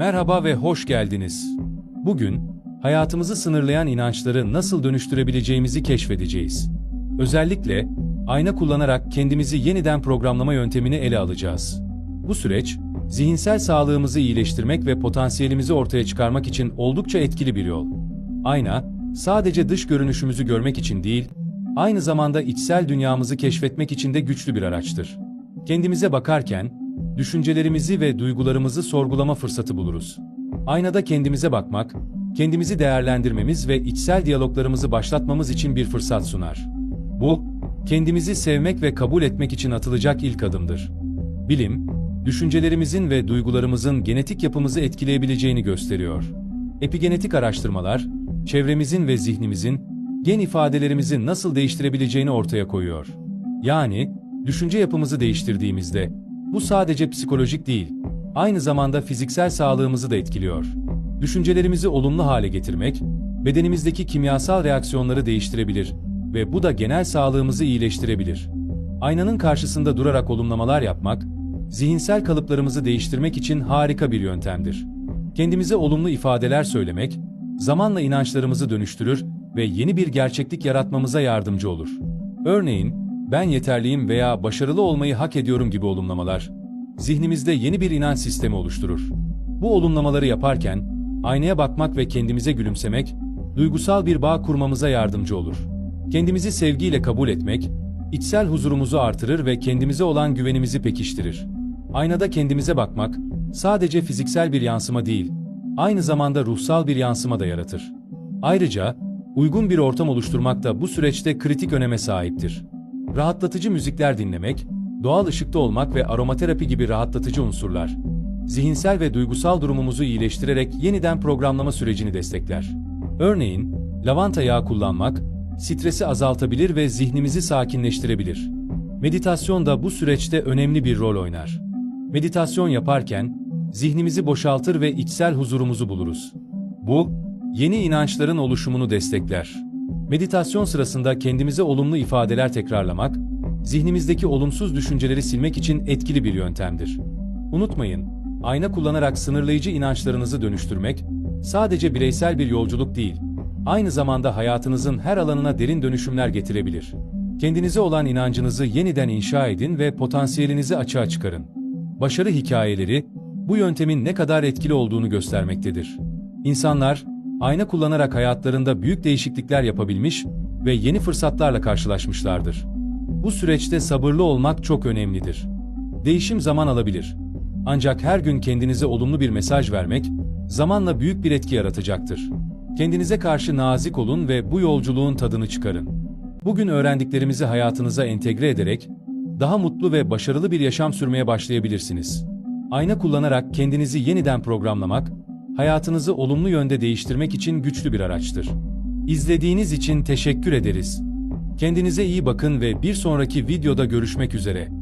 Merhaba ve hoş geldiniz. Bugün, hayatımızı sınırlayan inançları nasıl dönüştürebileceğimizi keşfedeceğiz. Özellikle, ayna kullanarak kendimizi yeniden programlama yöntemini ele alacağız. Bu süreç, zihinsel sağlığımızı iyileştirmek ve potansiyelimizi ortaya çıkarmak için oldukça etkili bir yol. Ayna, sadece dış görünüşümüzü görmek için değil, aynı zamanda içsel dünyamızı keşfetmek için de güçlü bir araçtır. Kendimize bakarken, düşüncelerimizi ve duygularımızı sorgulama fırsatı buluruz. Aynada kendimize bakmak, kendimizi değerlendirmemiz ve içsel diyaloglarımızı başlatmamız için bir fırsat sunar. Bu, kendimizi sevmek ve kabul etmek için atılacak ilk adımdır. Bilim, düşüncelerimizin ve duygularımızın genetik yapımızı etkileyebileceğini gösteriyor. Epigenetik araştırmalar, çevremizin ve zihnimizin gen ifadelerimizi nasıl değiştirebileceğini ortaya koyuyor. Yani, düşünce yapımızı değiştirdiğimizde, bu sadece psikolojik değil, aynı zamanda fiziksel sağlığımızı da etkiliyor. Düşüncelerimizi olumlu hale getirmek, bedenimizdeki kimyasal reaksiyonları değiştirebilir ve bu da genel sağlığımızı iyileştirebilir. Aynanın karşısında durarak olumlamalar yapmak, zihinsel kalıplarımızı değiştirmek için harika bir yöntemdir. Kendimize olumlu ifadeler söylemek, zamanla inançlarımızı dönüştürür ve yeni bir gerçeklik yaratmamıza yardımcı olur. Örneğin, ben yeterliyim veya başarılı olmayı hak ediyorum gibi olumlamalar, zihnimizde yeni bir inanç sistemi oluşturur. Bu olumlamaları yaparken, aynaya bakmak ve kendimize gülümsemek, duygusal bir bağ kurmamıza yardımcı olur. Kendimizi sevgiyle kabul etmek, içsel huzurumuzu artırır ve kendimize olan güvenimizi pekiştirir. Aynada kendimize bakmak, sadece fiziksel bir yansıma değil, aynı zamanda ruhsal bir yansıma da yaratır. Ayrıca, uygun bir ortam oluşturmak da bu süreçte kritik öneme sahiptir. Rahatlatıcı müzikler dinlemek, doğal ışıkta olmak ve aromaterapi gibi rahatlatıcı unsurlar, zihinsel ve duygusal durumumuzu iyileştirerek yeniden programlama sürecini destekler. Örneğin, lavanta yağı kullanmak, stresi azaltabilir ve zihnimizi sakinleştirebilir. Meditasyon da bu süreçte önemli bir rol oynar. Meditasyon yaparken, zihnimizi boşaltır ve içsel huzurumuzu buluruz. Bu, yeni inançların oluşumunu destekler. Meditasyon sırasında kendimize olumlu ifadeler tekrarlamak, zihnimizdeki olumsuz düşünceleri silmek için etkili bir yöntemdir. Unutmayın, ayna kullanarak sınırlayıcı inançlarınızı dönüştürmek, sadece bireysel bir yolculuk değil, aynı zamanda hayatınızın her alanına derin dönüşümler getirebilir. Kendinize olan inancınızı yeniden inşa edin ve potansiyelinizi açığa çıkarın. Başarı hikayeleri, bu yöntemin ne kadar etkili olduğunu göstermektedir. İnsanlar, ayna kullanarak hayatlarında büyük değişiklikler yapabilmiş ve yeni fırsatlarla karşılaşmışlardır. Bu süreçte sabırlı olmak çok önemlidir. Değişim zaman alabilir. Ancak her gün kendinize olumlu bir mesaj vermek, zamanla büyük bir etki yaratacaktır. Kendinize karşı nazik olun ve bu yolculuğun tadını çıkarın. Bugün öğrendiklerimizi hayatınıza entegre ederek, daha mutlu ve başarılı bir yaşam sürmeye başlayabilirsiniz. Ayna kullanarak kendinizi yeniden programlamak, hayatınızı olumlu yönde değiştirmek için güçlü bir araçtır. İzlediğiniz için teşekkür ederiz. Kendinize iyi bakın ve bir sonraki videoda görüşmek üzere.